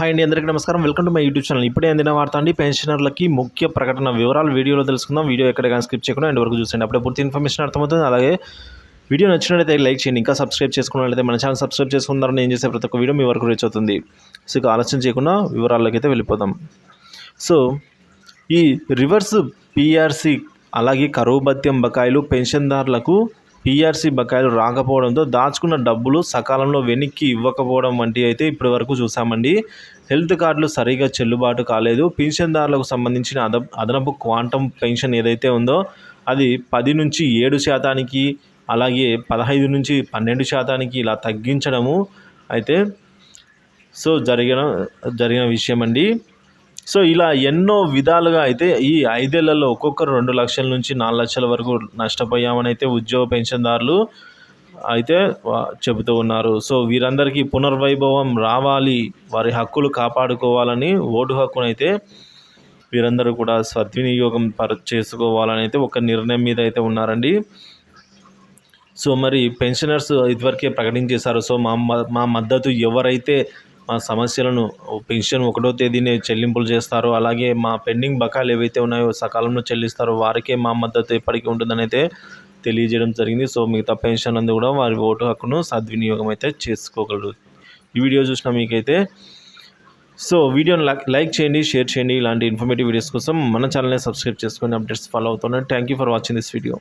Hi అండి అందరికీ నమస్కారం. Welcome to my YouTube channel. ఇప్పుడే అందిన వార్త అండి పెన్షనర్లకి ముఖ్య ప్రకటన వివరాలు వీడియోలో తెలుసుకుందాం. వీడియో ఎక్కడ కానీ స్క్రిప్ట్ చేయకుండా అండ్ వరకు చూసండి అప్పుడే పూర్తి ఇన్ఫర్మేషన్ అర్థమవుతుంది. అలాగే వీడియో నచ్చినట్లయితే లైక్ చేయండి. ఇంకా సబ్స్క్రైబ్ చేసుకున్నట్లయితే మన ఛానల్ సబ్స్క్రైబ్ చేసుకున్నారని ఏం చేసే ప్రతి ఒక్క వీడియో మీ వరకు రీచ్ అవుతుంది. సో ఇక ఆలస్యం చేయకుండా వివరాల్లోకి అయితే వెళ్ళిపోదాం. సో ఈ రివర్స్ పీఆర్సీ అలాగే కరువు భత్యం బకాయిలు పెన్షన్దారులకు పీఆర్సీ బకాయిలు రాకపోవడంతో దాచుకున్న డబ్బులు సకాలంలో వెనక్కి ఇవ్వకపోవడం వంటి అయితే ఇప్పటి వరకు చూసామండి. హెల్త్ కార్డులు సరిగా చెల్లుబాటు కాలేదు. పెన్షన్దారులకు సంబంధించిన అద అదనపు క్వాంటం పెన్షన్ ఏదైతే ఉందో అది పది నుంచి ఏడు శాతానికి అలాగే పదహైదు నుంచి పన్నెండు శాతానికి ఇలా తగ్గించడము అయితే సో జరిగిన జరిగిన విషయం అండి సో ఇలా ఎన్నో విధాలుగా అయితే ఈ ఐదేళ్ళలో ఒక్కొక్కరు రెండు లక్షల నుంచి నాలుగు లక్షల వరకు నష్టపోయామని అయితే ఉద్యోగ పెన్షన్దారులు అయితే చెబుతూ ఉన్నారు. సో వీరందరికీ పునర్వైభవం రావాలి వారి హక్కులు కాపాడుకోవాలని ఓటు హక్కునైతే వీరందరూ కూడా సద్వినియోగం పర చేసుకోవాలని అయితే ఒక నిర్ణయం మీద అయితే ఉన్నారండి. సో మరి పెన్షనర్స్ ఇదివరకే ప్రకటించేశారు. సో మా మ- మా మద్దతు ఎవరైతే మా సమస్యలను పెన్షన్ ఒకటో తేదీనే చెల్లింపులు చేస్తారు అలాగే మా పెండింగ్ బకాయిలు ఏవైతే ఉన్నాయో సకాలంలో చెల్లిస్తారో వారికే మా మద్దతు ఎప్పటికీ ఉంటుందని అయితే తెలియజేయడం జరిగింది. సో మిగతా పెన్షన్ అందు కూడా వారి ఓటు హక్కును సద్వినియోగం అయితే చేసుకోగలరు. ఈ వీడియో చూసిన మీకైతే సో వీడియోని లైక్ లైక్ చేయండి షేర్ చేయండి. ఇలాంటి ఇన్ఫర్మేటివ్ వీడియోస్ కోసం మన ఛానల్ని సబ్స్క్రైబ్ చేసుకొని అప్డేట్స్ ఫాలో అవుతున్నాను thank you for watching this video.